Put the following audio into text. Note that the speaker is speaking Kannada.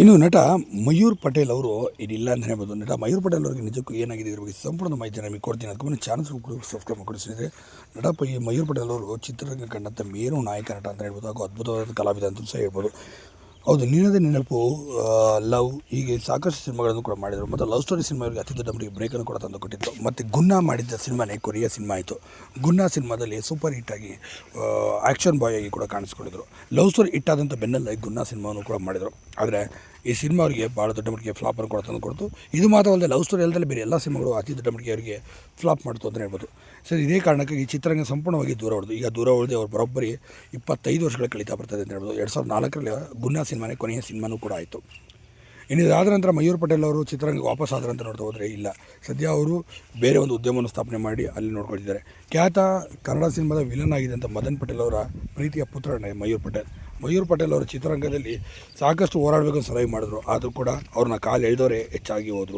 ಇನ್ನು ನಟ ಮಯೂರ್ ಪಟೇಲ್ ಅವರು ಇದಿಲ್ಲ ಅಂತ ಹೇಳ್ಬೋದು. ನಟ ಮಯೂರ್ ಪಟೇಲ್ ಅವರಿಗೆ ನಿಜಕ್ಕೂ ಏನಾಗಿದೆ ಇದ್ರ ಬಗ್ಗೆ ಸಂಪೂರ್ಣ ಮಾಹಿತಿ ನಮಗೆ ಕೊಡ್ತೀನಿ ಅದಕ್ಕೆ ಚಾನಲ್ ಕೂಡ ಸಬ್ಸ್ಕ್ರೈಬ್ ನಟ ಪೈ ಮಯೂರ್ ಪಟೇಲ್ ಅವರು ಚಿತ್ರರಂಗ ಕಂಡಂಥ ಮೇರು ನಾಯಕ ನಟ ಅಂತ ಹೇಳ್ಬೋದು. ಹಾಗೂ ಅದ್ಭುತವಾದ ಕಲಾವಿದ ಅಂತ ಸಹ ಹೇಳ್ಬೋದು. ಹೌದು, ನೀನದೇ ನೆನಪು ಲವ್, ಹೀಗೆ ಸಾಕಷ್ಟು ಸಿನಿಮಾಗಳನ್ನು ಕೂಡ ಮಾಡಿದರು. ಮತ್ತು ಲವ್ ಸ್ಟೋರಿ ಸಿನಿಮಾ ಇವರಿಗೆ ಅತಿ ದೊಡ್ಡ ಮಟ್ಟಿಗೆ ಬ್ರೇಕನ್ನು ಕೂಡ ತಂದು ಕೊಟ್ಟಿತ್ತು ಮತ್ತು ಗುನ್ನಾ ಮಾಡಿದ್ದ ಸಿನಿಮಾನೇ ಕೊರಿಯ ಸಿನಿಮಾ ಆಯಿತು. ಗುನ್ನಾ ಸಿನಿಮಾದಲ್ಲಿ ಸೂಪರ್ ಹಿಟ್ ಆಗಿ ಆ್ಯಕ್ಷನ್ ಬಾಯ್ ಆಗಿ ಕೂಡ ಕಾಣಿಸ್ಕೊಂಡಿದ್ರು. ಲವ್ ಸ್ಟೋರಿ ಹಿಟ್ ಆದಂಥ ಬೆನ್ನಲ್ಲೇ ಗುನ್ನಾ ಸಿನಿಮಾವನ್ನು ಕೂಡ ಮಾಡಿದರು. ಆದರೆ ಈ ಸಿನಿಮಾ ಅವರಿಗೆ ಭಾಳ ದೊಡ್ಡ ಮಟ್ಟಿಗೆ ಫ್ಲಾಪನ್ನು ಕೂಡ ತಂದು ಕೊಡ್ತು. ಇದು ಮಾತ್ರ ಅಲ್ಲದೆ ಲವ್ ಸ್ಟೋರಿ ಅಲ್ಲದೆ ಬೇರೆ ಎಲ್ಲ ಸಿನಿಮಾಗಳು ಅತಿ ದೊಡ್ಡ ಮಟ್ಟಿಗೆ ಅವರಿಗೆ ಫ್ಲಾಪ್ ಮಾಡ್ತು ಅಂತ ಹೇಳ್ಬೋದು. ಸರ್ ಇದೇ ಕಾರಣಕ್ಕೆ ಈ ಚಿತ್ರರಂಗ ಸಂಪೂರ್ಣವಾಗಿ ದೂರ ಹೊಡೆದು, ಈಗ ದೂರ ಹೊಡೆದು ಅವ್ರು ಬರೋಬ್ಬರಿ ಇಪ್ಪತ್ತೈದು ವರ್ಷಗಳ ಕಳೀತಾ ಬರ್ತದೆ ಅಂತ ಹೇಳ್ಬೋದು. ಎರಡು ಸಾವಿರದ ನಾಲ್ಕರಲ್ಲಿ ಗುನ್ನಾ ಸಿನಿಮಾನೇ ಕೊನೆಯ ಸಿನಿಮಾನೂ ಕೂಡ ಆಯಿತು. ಇನ್ನು ಇದಾದ ನಂತರ ಮಯೂರ್ ಪಟೇಲ್ ಅವರು ಚಿತ್ರರಂಗಕ್ಕೆ ವಾಪಸ್ ಆದ್ರ ಅಂತ ನೋಡ್ತಾ ಹೋದರೆ ಇಲ್ಲ. ಸದ್ಯ ಅವರು ಬೇರೆ ಒಂದು ಉದ್ಯಮವನ್ನು ಸ್ಥಾಪನೆ ಮಾಡಿ ಅಲ್ಲಿ ನೋಡ್ಕೊಳ್ತಿದ್ದಾರೆ. ಖ್ಯಾತ ಕನ್ನಡ ಸಿನಿಮಾದ ವಿಲನ್ ಆಗಿದೆ ಅಂತ ಮದನ್ ಪಟೇಲ್ ಅವರ ಪ್ರೀತಿಯ ಪುತ್ರನೇ ಮಯೂರ್ ಪಟೇಲ್. ಮಯೂರ್ ಪಟೇಲ್ ಅವರು ಚಿತ್ರರಂಗದಲ್ಲಿ ಸಾಕಷ್ಟು ಹೋರಾಡಬೇಕು ಸಲಹೆ ಮಾಡಿದ್ರು. ಆದರೂ ಕೂಡ ಅವ್ರನ್ನ ಕಾಲು ಎಳೆದವರೇ ಹೆಚ್ಚಾಗಿ ಹೋದರು.